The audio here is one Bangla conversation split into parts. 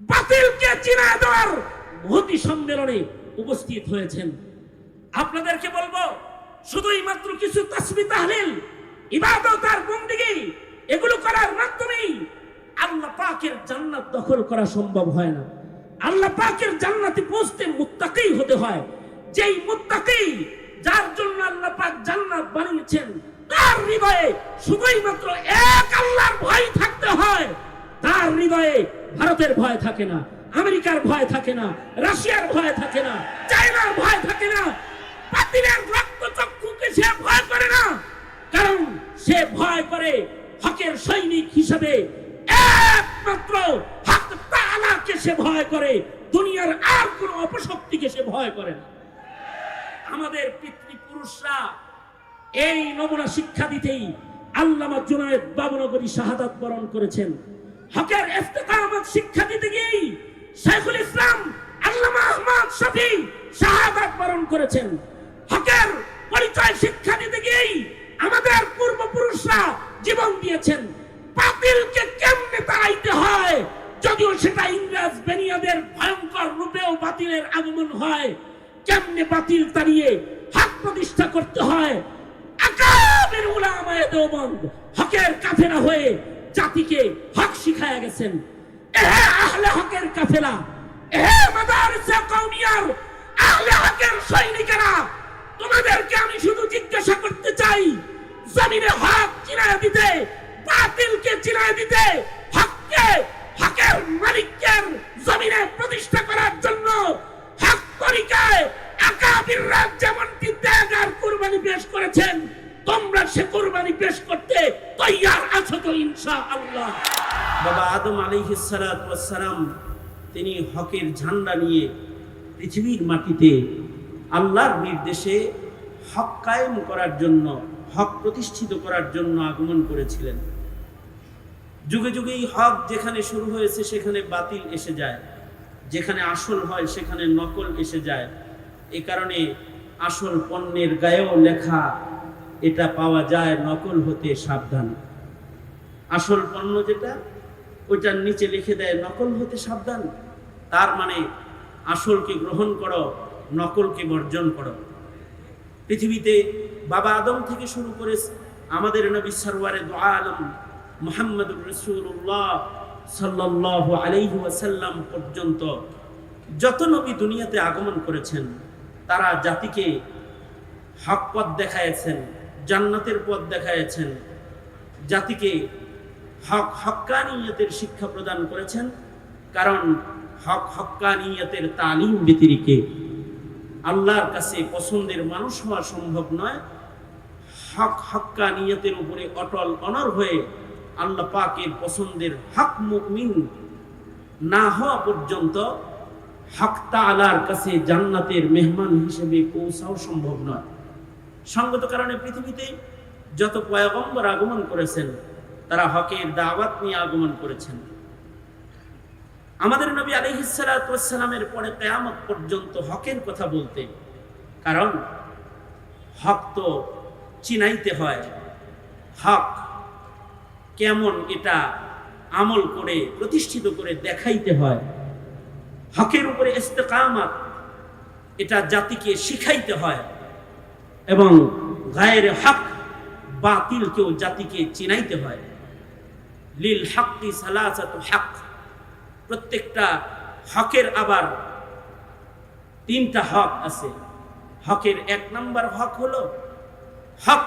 বাতিলকে চিনা দেওয়ার মহতি সম্মেলনে উপস্থিত হয়েছেন। আপনাদেরকে বলব, শুধুই মাত্র কিছু তসবি তাহলিল, ইবাদত আর বন্দিগি, এগুলো করার মাধ্যমেই আল্লাহ পাকের জান্নাত দখল করা সম্ভব হয় না। আল্লাহ পাকের জান্নাতে পৌঁছতে মুত্তাকি হতে হয়। যেই মুত্তাকি, যার জন্য আল্লাহ পাক জান্নাত বানিয়েছেন, তার হৃদয়ে শুধুই মাত্র এক আল্লাহর ভয় থাকতে হয়। তার হৃদয়ে ভারতের ভয় থাকে না, আমেরিকার ভয় থাকে না, রাশিয়ার ভয় থাকে না, চায়নার ভয় থাকে না বাতিলের রক্ত চক্ষুকে সে ভয় করে না। কারণ সে ভয় করে হকের সৈনিক হিসেবে। একমাত্র হক তাআলাকে সে ভয় করে, দুনিয়ার আর কোন অপশক্তিকে সে ভয় করে না। আমাদের পিতৃপুরুষরা এই নমুনা শিক্ষা দিতেই আল্লামা জুনায়েদ বাবনগরী শাহাদাত বরণ করেছেন। হকের ইস্তেকামত শিক্ষা দিতে গিয়েই শেখুল ইসলাম, আল্লামা আহমদ শফি শাহাদাত বরণ করেছেন। হকের পরিচয় শিক্ষা দিতে গিয়েই আমাদের পূর্বপুরুষরা জীবন দিয়েছেন। বাতিলকে কেমনে তাড়াইতে হয়? যদিও সেটা ইংরেজ বেনিয়াদের ভয়ঙ্কর রূপেও বাতিলের আগমন হয়। কেমনে বাতিল তাড়িয়ে হক প্রতিষ্ঠা করতে হয়? আকাবের উলামায়ে দেওবন্দ হকের কাফেলা হয়ে জাতিকে হক শিখায়া গেছেন। আহলে হকের কাফেলা সৈনিকেরা, তোমাদেরকে আমি শুধু জিজ্ঞাসা করতে চাই, জমিনে হক চিনায় দিতে, বাতিলকে চিনায় দিতে, হককে, হকের মালিকের জমিনে প্রতিষ্ঠা করার জন্য হক তরিকায় আকাবিররা যেমনটি ত্যাগ আর কুরবানি পেশ করেছেন। তোমরা সে কোরবানি পেশ করতে তৈয়ার আছো তো ইনশা আল্লাহ বাবা আদম আলিহিসালাম তিনি হকের ঝান্ডা নিয়ে পৃথিবীর মাটিতে আল্লাহর নির্দেশে হক কায়েম করার জন্য, হক প্রতিষ্ঠিত করার জন্য আগমন করেছিলেন। যুগে যুগেই হক যেখানে শুরু হয়েছে সেখানে বাতিল এসে যায়, যেখানে আসল হয় সেখানে নকল এসে যায়। এ কারণে আসল পণ্যের গায়েও লেখা এটা পাওয়া যায় নকল হতে সাবধান। আসল পণ্য যেটা, ওইটার নিচে লিখে দেয় নকল হতে সাবধান। তার মানে আসলকে গ্রহণ করো, নকলকে বর্জন করো। পৃথিবীতে বাবা আদম থেকে শুরু করে আমাদের নবী সরওয়ারে দোয়া আলম মোহাম্মদুর রসুল্লাহ সাল্লাহ আলাইহি ওয়াসাল্লাম পর্যন্ত যত নবী দুনিয়াতে আগমন করেছেন, তারা জাতিকে হকপথ দেখাইছেন জান্নাতের পথ দেখাইছেন জাতিকে হক হক্কানিয়তের শিক্ষা প্রদান করেছেন, কারণ হক হক্কানিয়তের তালিম ব্যতিরিকে। আল্লাহর কাছে পছন্দের মানুষ হওয়া সম্ভব নয়। হক হক্কানিয়তের উপরে অটল অনর হয়ে আল্লাহ পাকের পছন্দের হক মুমিন না হওয়া পর্যন্ত হক তালার কাছে জান্নাতের মেহমান হিসেবে পৌঁছাও সম্ভব নয়। সঙ্গত কারণে পৃথিবীতে যত পয়গম্বর আগমন করেছেন, তারা হকের দাওয়াত নিয়ে আগমন করেছেন। আমাদের নবী আলহিসালামের পরে কেয়ামত পর্যন্ত হকের কথা বলতে, কারণ হক তো চিনাইতে হয়। হক কেমন এটা আমল করে, প্রতিষ্ঠিত করে দেখাইতে হয়। হকের উপরে ইস্তেকামাত এটা জাতিকে শিখাইতে হয়। এবং গায়ের হক বাতিলকেও জাতিকে চিনাইতে হয়। লিল হাক্কি সালাসাত হক প্রত্যেকটা হকের আবার তিনটা হক আছে। হকের এক নম্বর হক হলো, হক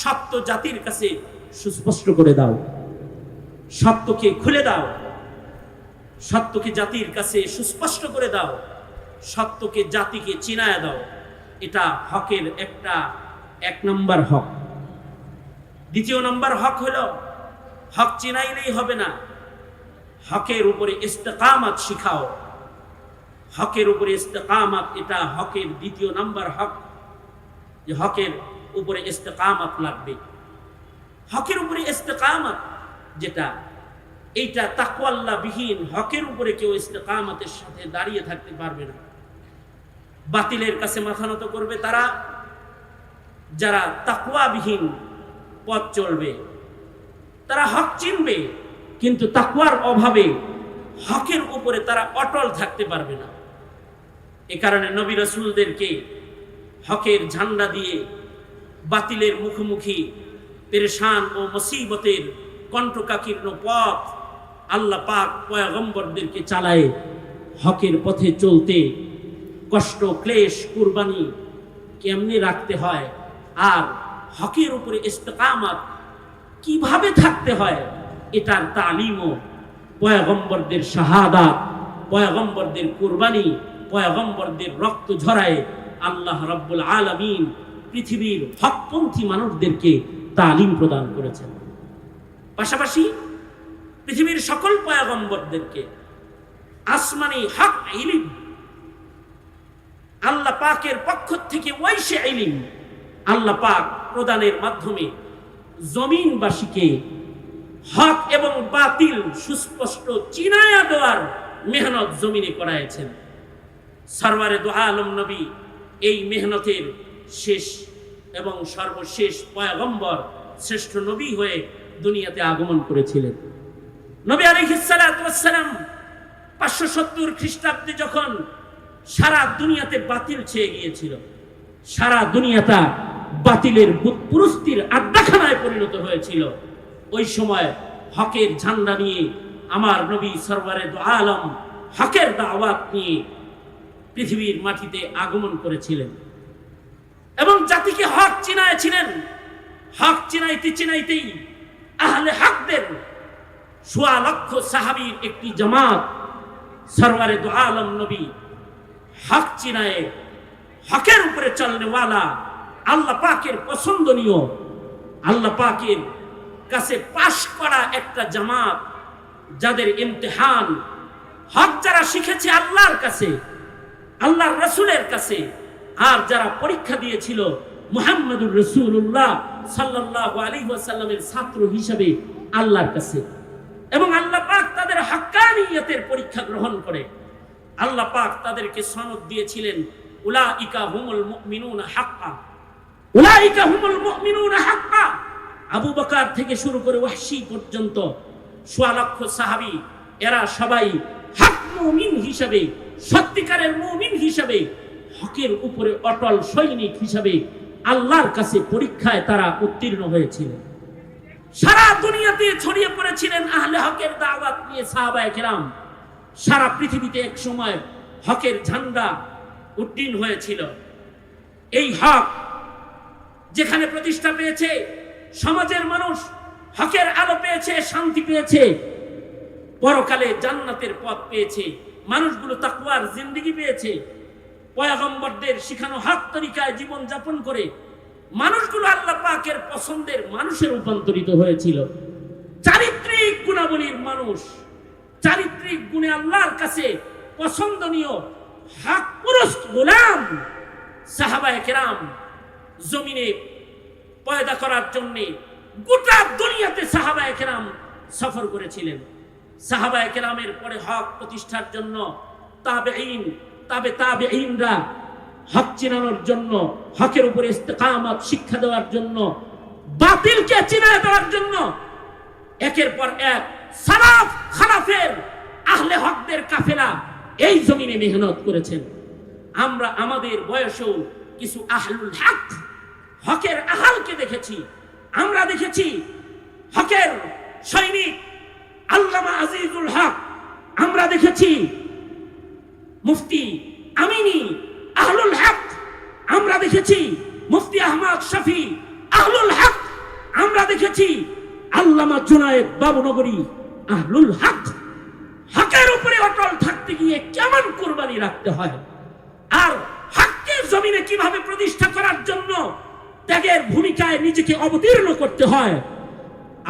সত্য জাতির কাছে সুস্পষ্ট করে দাও। সত্যকে খুলে দাও। সত্যকে জাতির কাছে সুস্পষ্ট করে দাও। সত্যকে জাতিকে চিনায় দাও। এটা হকের একটা এক নম্বর হক। দ্বিতীয় নম্বর হক হলো, হক চিনাইলেই হবে না। হকের উপরে ইস্তেকামাত শিখাও। হকের উপরে ইস্তেকামাত, এটা হকের দ্বিতীয় নাম্বার হক। যে হকের উপরে ইস্তেকামাত লাগবে। হকের উপরে ইস্তেকামাত যেটা, এইটা তাকওয়াল্লা বিহীন হকের উপরে কেউ ইস্তেকামাতের সাথে দাঁড়িয়ে থাকতে পারবে না। বাতিলের কাছে মাথা নত করবে তারা। যারা তাকওয়াবিহীন পথ চলবে, তারা হক চিনবে, কিন্তু তাকওয়ার অভাবে হকের উপরে তারা অটল থাকতে পারবে না। এ কারণে নবী রসুলদেরকে হকের ঝান্ডা দিয়ে বাতিলের মুখোমুখি পেরেশান ও মুসিবতের কণ্ঠকাকীর্ণ পথ আল্লাহ পাক পয়গম্বরদেরকে চালায় হকের পথে চলতে কষ্ট, ক্লেশ, কুরবানি কেমনি রাখতে হয়? আর হকের উপরে ইস্তেকামাত কীভাবে থাকতে হয়? এটার তালিমও পয়গম্বরদের শাহাদাত, পয়গম্বরদের কুরবানি, পয়গম্বরদের রক্ত ঝরায় আল্লাহ রব্বুল আলমিন পৃথিবীর হকপন্থী মানুষদেরকে তালিম প্রদান করেছেন। পাশাপাশি পৃথিবীর সকল পয়গম্বরদেরকে আসমানি হক, ইলিম আল্লাহ পাকের পক্ষ থেকে ওয়াইশে ইলিম। আল্লাহ পাক প্রদানের মাধ্যমে জমিনবাসীকে হক এবং বাতিল, সুস্পষ্ট চিনায়া দেওয়ার মেহনত জমিনে করাইছেন সরওয়ারে দু আলম নবী এই মেহনতের শেষ এবং সর্বশেষ পয়গম্বর শ্রেষ্ঠ নবী হয়ে দুনিয়াতে আগমন করেছিলেন। নবী আলহিসালাম পাঁচশো সত্তর খ্রিস্টাব্দে যখন সারা দুনিয়াতে বাতিল ছেয়ে গিয়েছিল। সারা দুনিয়াটা বাতিলের পুরস্তির আড্ডাখানায় পরিণত হয়েছিল। ওই সময় হকের ঝান্ডা নিয়ে আমার নবী সরওয়ারে দু আলম হকের দাওয়াত নিয়ে পৃথিবীর মাটিতে আগমন করেছিলেন। এবং জাতিকে হক চিনাইছিলেন হক চিনাইতে চিনাইতেই আহলে হকদের সোয়া লক্ষ সাহাবীর একটি জামাত সরওয়ারে দু আলম নবী হক চিনায়ে, হকের উপরে চলনেওয়ালা আল্লাহ পাকের পছন্দনীয়। আল্লাহ পাকের কাছে পাশ করা একটা জামাত যাদের ইমতেহান, হক যারা শিখেছে আল্লাহর কাছে, আল্লাহর রসুলের কাছে, আর যারা পরীক্ষা দিয়েছিল মুহাম্মদুর রসুল্লাহ সাল্লাহ আলী ওয়াসাল্লামের ছাত্র হিসাবে আল্লাহর কাছে। এবং আল্লাহ পাক তাদের হাক্কানিয়তের পরীক্ষা গ্রহণ করে। আল্লাহ পাক তাদেরকে সনদ দিয়েছিলেন, উলাইকা হুমুল মুমিনুনা হাক্কা। উলাইকা হুমুল মুমিনুনা হাক্কা। আবু বকর থেকে শুরু করে ওয়াহশি পর্যন্ত সোয়া লক্ষ সাহাবী, এরা সবাই হক মুমিন হিসাবে, সত্যিকারের মুমিন হিসাবে, হকের উপরে অটল সৈনিক হিসাবে আল্লাহর কাছে পরীক্ষায় তারা উত্তীর্ণ হয়েছিলেন সারা দুনিয়াতে ছড়িয়ে পড়েছিলেন আহলে হকের দাওয়াত নিয়ে সাহাবায়ে কেরাম। সারা পৃথিবীতে এক সময় হকের ঝান্ডা উড্ডীন হয়েছিল। এই হক যেখানে প্রতিষ্ঠা পেয়েছে, সমাজের মানুষ হকের আলো পেয়েছে, শান্তি পেয়েছে, পরকালে জান্নাতের পথ পেয়েছে, মানুষগুলো তাকুয়ার জিন্দিগি পেয়েছে, পয়াগম্বরদের শিখানো হক তরিকায় জীবন যাপন করে মানুষগুলো আল্লাহ পাকের পছন্দের মানুষে রূপান্তরিত হয়েছিল। চারিত্রিক গুণাবলীর মানুষ চারিত্রিক গুণে আল্লাহর কাছে পছন্দনীয় হক পুরুষ গোলাম সাহাবায়ে কেরাম জমিনে পয়দা করার জন্যে গোটা দুনিয়াতে সাহাবায়ে কেরাম সফর করেছিলেন। সাহাবায়ে কেরামের পরে হক প্রতিষ্ঠার জন্য তাবেঈন, তাবে তাবেঈনরা হক চিনানোর জন্য, হকের উপরে ইস্তেকামত, শিক্ষা দেওয়ার জন্য, বাতিলকে চিনায় দেওয়ার জন্য একের পর এক সালাফ খালাফের আহলে হকদের কাফেলা এই জমিনে মেহনত করেছেন। আমরা আমাদের বয়সেও কিছু আহলুল হক, হকের আহালকে দেখেছি। আমরা দেখেছি হকের সৈনিক আল্লামা আজিজুল হক, আমরা দেখেছি মুফতি আমিনী আহলুল হক, আমরা দেখেছি মুফতি আহমদ শফি আহলুল হক, আমরা দেখেছি আল্লামা জুনায়েদ বাবুনগরী আহলুল হক। হকের উপরে অটল থাকতে গিয়ে কেমন কোরবানি রাখতে হয়? আর হককে জমিনে কীভাবে প্রতিষ্ঠা করার জন্য ত্যাগের ভূমিকায় নিজেকে অবতীর্ণ করতে হয়?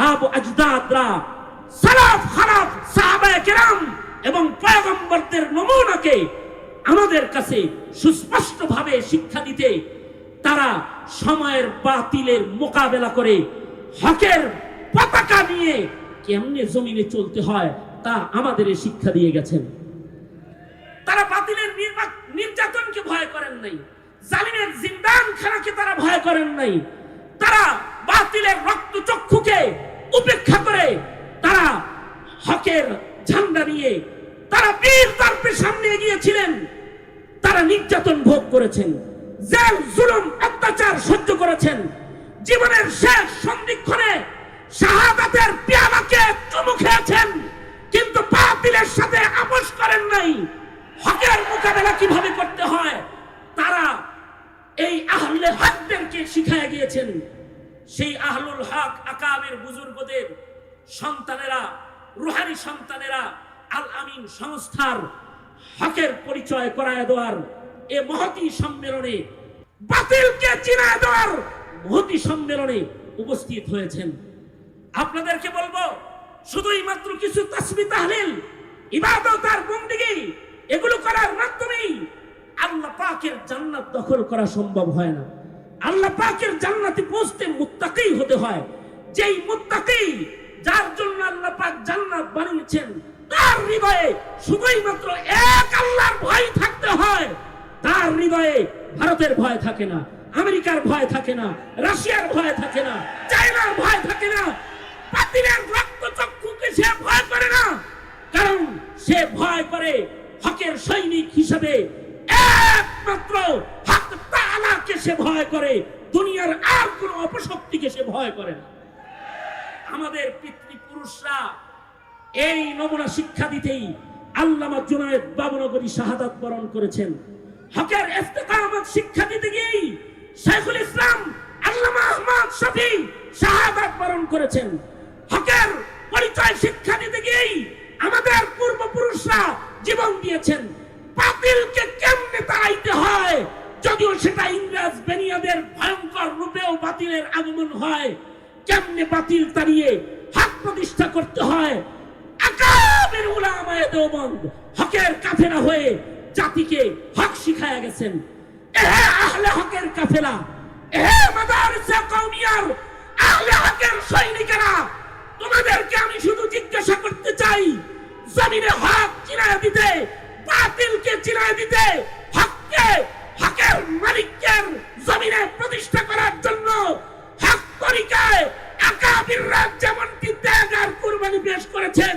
আবু আজদাদরা সালাফ, খালাফ, সাহাবায়ে কেরাম এবং পয়গম্বরদের নমুনাকে আমাদের কাছে সুস্পষ্টভাবে শিক্ষা দিতে তারা সময়ের বাতিলের মোকাবেলা করে হকের পতাকা নিয়ে কেমনে জমিনে চলতে হয় তা আমাদের শিক্ষা দিয়ে গেছেন। তারা বাতিলের নির্যাতনকে ভয় করেন নাই। জালিমের জিন্দান খানাকে তারা ভয় করেন নাই। তারা বাতিলের রক্ত চক্ষুকে উপেক্ষা করে তারা হকের ঝান্ডা নিয়ে তারা বীর দর্পের সামনে এগিয়েছিলেন। তারা নির্যাতন ভোগ করেছেন। জেল, জুলুম, অত্যাচার সহ্য করেছেন। জীবনের শেষ গিয়েছেন সেই আহলুল হক আকাবের বুজুর্গদের সন্তানেরা, রুহানি সন্তানেরা, আল আমিন সংস্থার হকের পরিচয় করায় দেওয়ার এ মহতি সম্মেলনে বাতিলকে চিনায় দেওয়ার মহতি সম্মেলনে উপস্থিত হয়েছেন। আপনাদেরকে বলব, শুধুই মাত্র কিছু তসবি তাহলিল, ইবাদত আর বন্দিগি, এগুলো করার মাধ্যমেই আল্লাহ পাকের জান্নাত দখল করা সম্ভব হয় না। আল্লাহ পাকের জান্নাতে পৌঁছতে মুত্তাকি হতে হয়। যেই মুত্তাকি, যার জন্য আল্লাহ পাক জান্নাত বানিয়েছেন, তার হৃদয়ে শুধুই মাত্র এক আল্লাহর ভয় থাকতে হয়। তার হৃদয়ে ভারতের ভয় থাকে না, আমেরিকার ভয় থাকে না, রাশিয়ার ভয় থাকে না, চায়নার ভয় থাকে না। পাতিলের রক্ত চক্ষুকে সে ভয় করে না, কারণ সে ভয় করে হকের সৈনিক হিসেবে। একমাত্র হক তাআলাকে সে ভয় করে, দুনিয়ার আর কোনো অপশক্তিকে সে ভয় করে না। আমাদের পিতৃপুরুষরা এই নমুনা শিক্ষা দিতেই আল্লামা জুনায়েদ বাবনগরী শাহাদাত বরণ করেছেন। হকের ইস্তেকামত শিক্ষা দিতে গিয়েই শেখুল ইসলাম, আল্লামা আহমদ শফি শাহাদাত বরণ করেছেন। হকের পরিচয় শিক্ষা দিতে গিয়েই আমাদের পূর্বপুরুষরা জীবন দিয়েছেন। বাতিলকে কেমনে তাড়াইতে হয়? যদিও সেটা ইংরেজ বেনিয়াদের ভয়ঙ্কর রূপেও বাতিলের আগমন হয়, কেমনে বাতিল তাড়িয়ে হক প্রতিষ্ঠা করতে হয় আকাবের উলামায়ে দেওবন্দ হকের কাফেলা হয়ে জাতিকে হক শিখায়া গেছেন। আহলে হকের কাফেলা তোমাদেরকে আমি শুধু জিজ্ঞাসা করতে চাই, জমিনে হক চিনায় দিতে, বাতিলকে চিনায় দিতে, হককে মালিকের জমিনে প্রতিষ্ঠা করার জন্য হক তরিকায় আকাবিররা যেমনটি ত্যাগ আর কুরবানি পেশ করেছেন,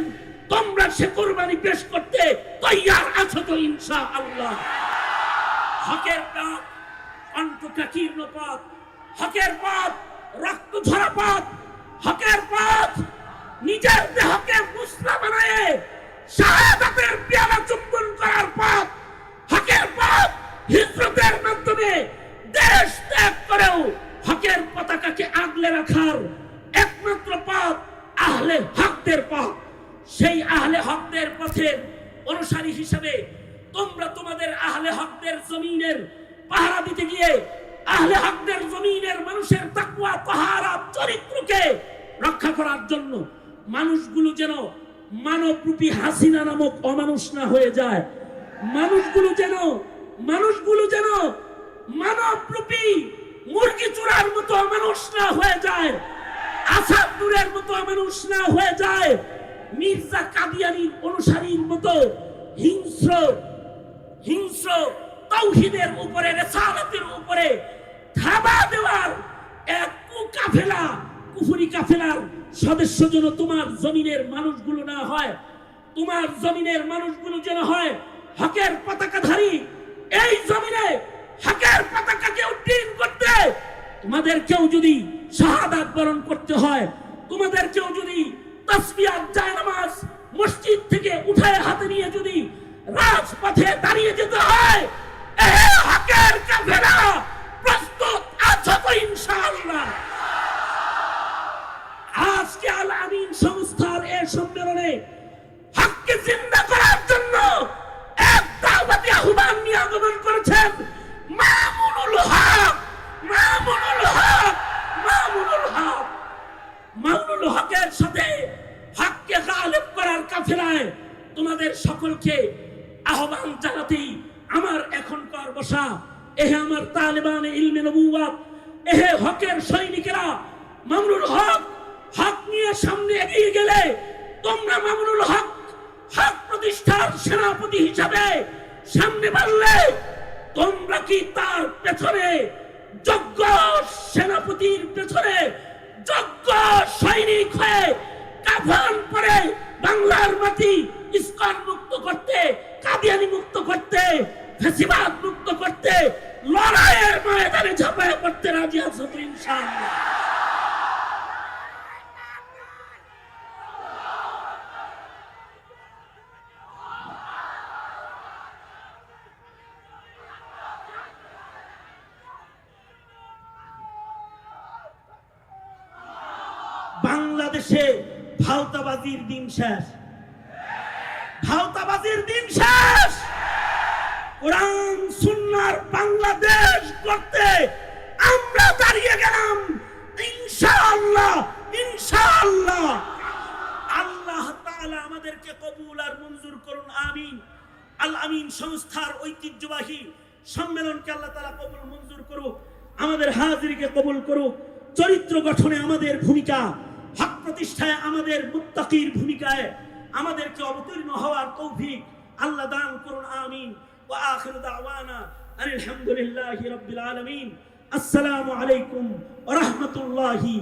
তোমরা সে কুরবানি পেশ করতে তৈয়ার আছো তো ইনশা আল্লাহ হকের পথ অন্তকাকীর্ণ পথ হকের পথ রক্ত ঝরা পথ হকের পথ নিজের দেহকে মুসলা বানায় শাহাদাতের পেয়ালা চুম্বন করার পথ হকের পথ হিজরতের মাধ্যমে দেশ ত্যাগ করেও হকের পতাকাকে আগলে রাখার একমাত্র পথ আহলে হকদের পথ। সেই আহলে হকদের পথের অনুসারী হিসেবে তোমরা তোমাদের আহলে হকদের জমিনের পাহারা দিতে গিয়ে আহলে হকদের জমিনের মানুষের তাকওয়া পাহারা চরিত্রকে রক্ষা করার জন্য মানুষগুলো যেন মানবরূপী হাসিনা নামক অমানুষ না হয়ে যায়। মানুষগুলো যেন মানুষগুলো যেন মানবরূপী মুরগি চূড়ার মতো মানুষ না হয়ে যায়, আসাদ নূরের মতো মানুষ না হয়ে যায়, মির্জা কাদিয়ানির অনুসারীর মতো হিংস্র হিংস্র তৌহিদের উপরে, রেসালাতের উপরে ধাবা দেওয়ার এক কাফেলা কুফুরি কাফেলার সদস্য যেন তোমার জমিনের মানুষগুলো না হয়, তোমার জমিনের মানুষগুলো যেন হয় হকের পতাকাধারী, এই জমিনে হকের পতাকাকে উড্ডীন করতে। তোমাদের কেউ যদি শাহাদাত বরণ করতে হয়, তোমাদের কেউ যদি জায়নামাজ মসজিদ থেকে উঠায় হাতে নিয়ে যদি রাজপথে দাঁড়িয়ে যেতে হয় হকের কাফেলা প্রস্তুত আছো তো ইনশাআল্লাহ। আজকে আল আমিন সংস্থার এ সম্মেলনে হককে জিন্দা করার জন্য এক দাওয়াতি আহ্বান নিয়ে আগমন করেছেন মামুনুল হক মামুনুল হক মামুনুল হক মামুনুল হকের সাথে হককে গালিব করার তোমাদের সকলকে আহ্বান জানাতেই আমার এখনকার বসা, এহে আমার তালেবান ইলমে নবুয়াত এহে হকের সৈনিকেরা মামুনুল হক হক নিয়ে সামনে এগিয়ে গেলে তোমরা মামুনুল হক হক প্রতিষ্ঠার সেনাপতি হিসাবে সামনে বাড়লে তোমরা কি তার পেছনে যোগ্য সেনাপতির পেছনে যোগ্য সৈনিক হয়ে কাফন পরে বাংলার মাটি ইস্কন মুক্ত করতে, কাদিয়ানি মুক্ত করতে, ফেসিবাদ মুক্ত করতে, লড়াইয়ের ময়দানে ঝাঁপায় করতে রাজি আছো ইনশাআল্লাহ? বাংলাদেশে ভাওতাবাজির দিন শেষ। ভাওতাবাজির দিন শেষ! কোরআন, সুন্নার বাংলাদেশ করতে আমরা দাঁড়িয়ে গেলাম। ইনশাআল্লাহ ইনশাআল্লাহ। আল্লাহ তাআলা আমাদেরকে কবুল আর মঞ্জুর করুন, আমিন। আল আমিন সংস্থার ঐতিহ্যবাহী সম্মেলনকে আল্লাহ তাআলা কবুল, মঞ্জুর করুক। আমাদের হাজিরকে কবুল করুক। চরিত্র গঠনে আমাদের ভূমিকা। হক প্রতিষ্ঠায় আমাদের মুত্তাকির ভূমিকায় আমাদেরকে অবতীর্ণ হওয়ার তৌফিক আল্লাহ দান করুন, আমিন। ওয়া আখির দাওয়ানা আলহামদুলিল্লাহি রাব্বিল আলামিন। আসসালামু আলাইকুম ওয়া রাহমাতুল্লাহি